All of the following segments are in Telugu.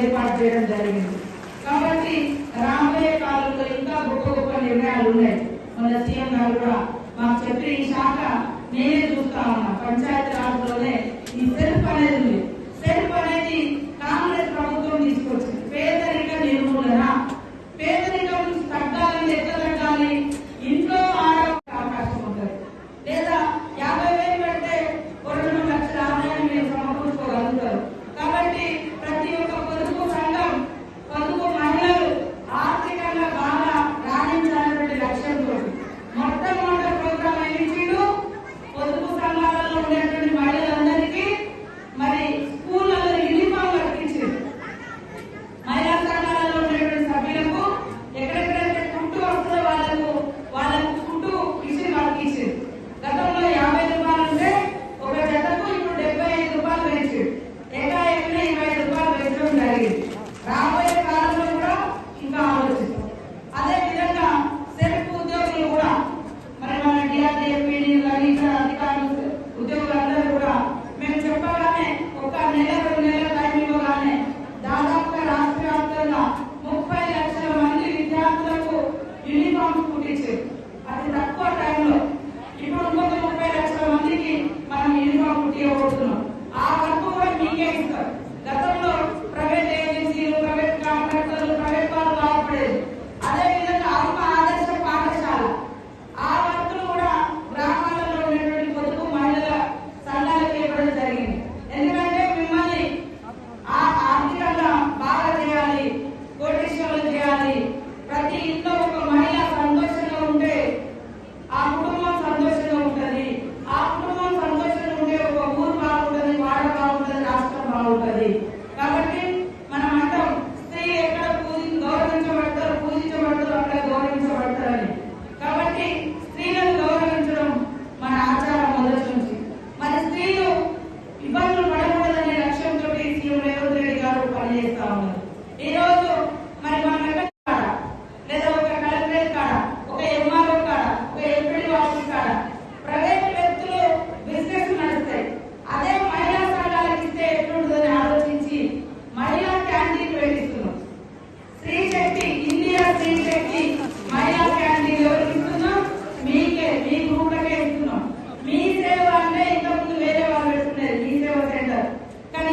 ఏర్పాటు చేయడం జరిగింది. కాబట్టి రాబోయే కాలంలో ఇంకా గొప్ప గొప్ప నిర్ణయాలు ఉన్నాయి. మన సీఎం గారు కూడా మాకు చెప్పిన ఈ శాఖ నేనే చూస్తా ఉన్నా. పంచాయతీ రాజులోనే ఇద్దరు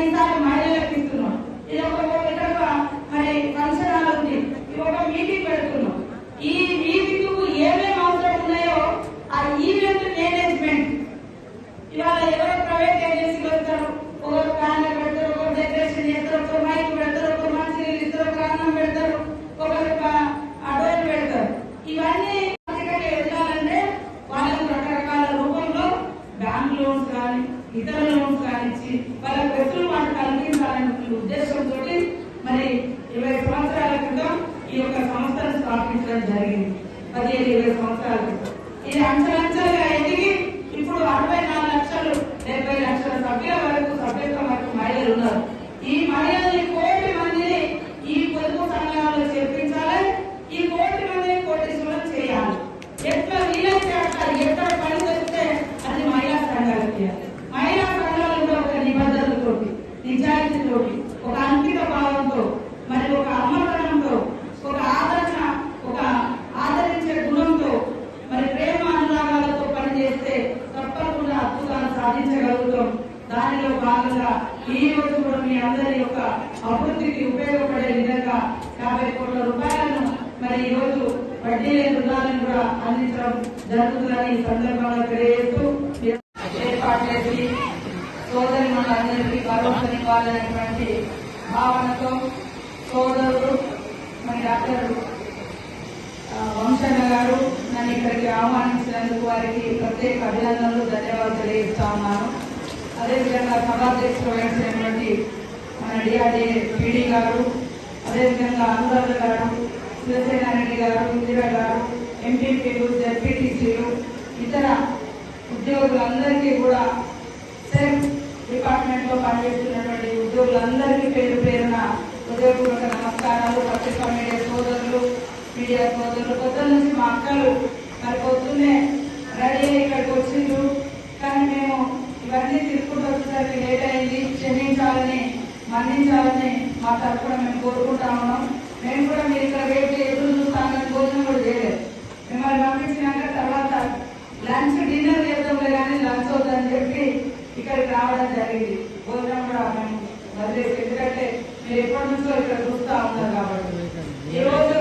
ఎన్నిసార్లు మహిళలకు ఇస్తున్నాం. ఇది ఒక స్థాపించడం జరిగింది. పదిహేను ఇరవై సంవత్సరాల ఇది అంచెలంచెలుగా ఎదిగి ఇప్పుడు అరవై నాలుగు లక్షలు డెబ్బై లక్షల సభ్యుల వరకు సభ్యత్వం వరకు మహిళలు ఉన్నారు. ఈ మహిళలు జరుగుతుందని ఈ సందర్భంగా తెలియజేస్తూ ఏర్పాటు చేసి సోదరి మనందరికీ భరోసానివ్వాలనేటువంటి భావనతో సోదరుడు మరి డాక్టర్ వంశన్న గారు నన్ను ఇక్కడికి ఆహ్వానించినందుకు వారికి ప్రత్యేక అభినందనలు ధన్యవాదాలు తెలియజేస్తా ఉన్నాను. అదేవిధంగా సభాధ్యక్షుడు వహించినటువంటి మన డిఆర్డీఏ పీడీ గారు అదేవిధంగా అనురాధ గారు శివసేన రెడ్డి గారు ఇందిరా గారు ఎంపీపీలు జడ్పీటీసీలు ఇతర ఉద్యోగులందరికీ కూడా సెల్ఫ్ డిపార్ట్మెంట్లో పనిచేస్తున్నటువంటి ఉద్యోగులందరికీ పేరు పేరున హృదయపూర్వక నమస్కారాలు పత్రికా మీడియా సోదరులు మీడియా సోదరులు కొత్త నుంచి మా అక్కలు మరి పొద్దున్నే రెడీ అయ్యి ఇక్కడికి వచ్చిండ్రు. కానీ మేము ఇవన్నీ తీసుకుంటూ వచ్చేసరికి లేట్ అయింది క్షమించాలని మన్నించాలని మా తరఫున మేము కోరుకుంటా ఉన్నాం. మేము కూడా మీరు ఇక్కడ వెయిట్ చేసి పంపించినాక తర్వాత లంచ్ డిన్నర్ చేద్దాంలే కానీ లంచ్ వద్దని చెప్పి ఇక్కడికి రావడం జరిగింది. భోజనం కూడా మేము వదిలేసి ఎందుకంటే మీరు ఎప్పటి నుంచో ఇక్కడ చూస్తూ ఉన్నారు కాబట్టి. ఈ రోజు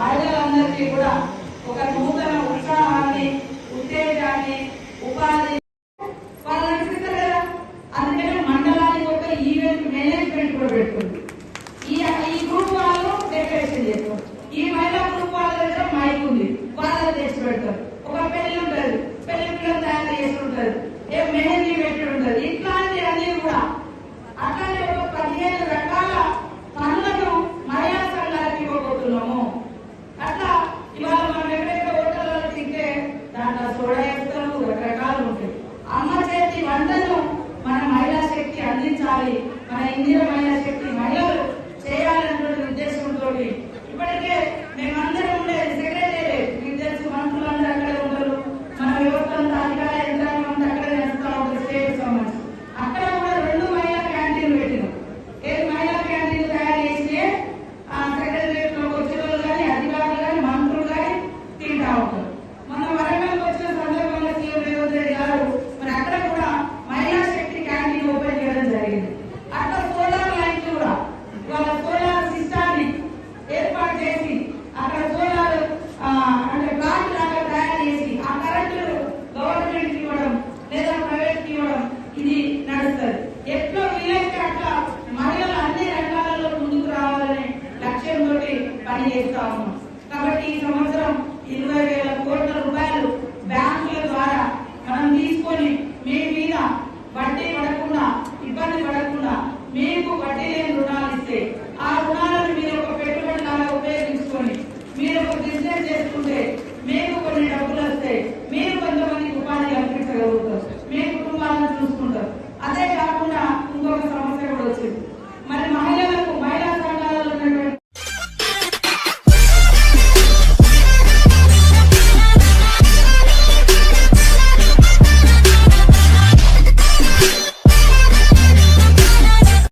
మహిళలందరికీ కూడా ఒక నూతన ఉత్సాహాన్ని ఉత్తేజాన్ని ఉపాధి మండలానికి ఒక ఈవెంట్ మేనేజ్మెంట్ కూడా పెడుతుంది ఈ గ్రూప్ వాళ్ళు డెకరేషన్ చేస్తారు. ఈ మహిళ గ్రూప్ వాళ్ళ దగ్గర మైక్ ఉంది చేసి పెడతారు ఒక పెళ్ళి ఉంటుంది పెళ్ళి పిల్లలు తయారు చేసి ఉంటారు ఏ మెహందీ పెట్టి ఉంటుంది ఇట్లాంటి అన్ని కూడా. అట్లాంటి ఒక పదిహేను రకాల పనులను మహిళా సంఘాలకు ఇవ్వబోతున్నాము. అట్లా ఇవాళ మనం ఎవరైతే హోటల్లో తింటే దాంట్లో సోడా వేస్తారు రకరకాలు ఉంటాయి. అమ్మ చేతి వంటను మన మహిళా శక్తి అందించాలి. మన ఇందిర మహిళా శక్తి మహిళలు ఇబ్బంది పడకుండా మీకు వడ్డీ లేని రుణాలు ఇస్తే ఆ రుణాలు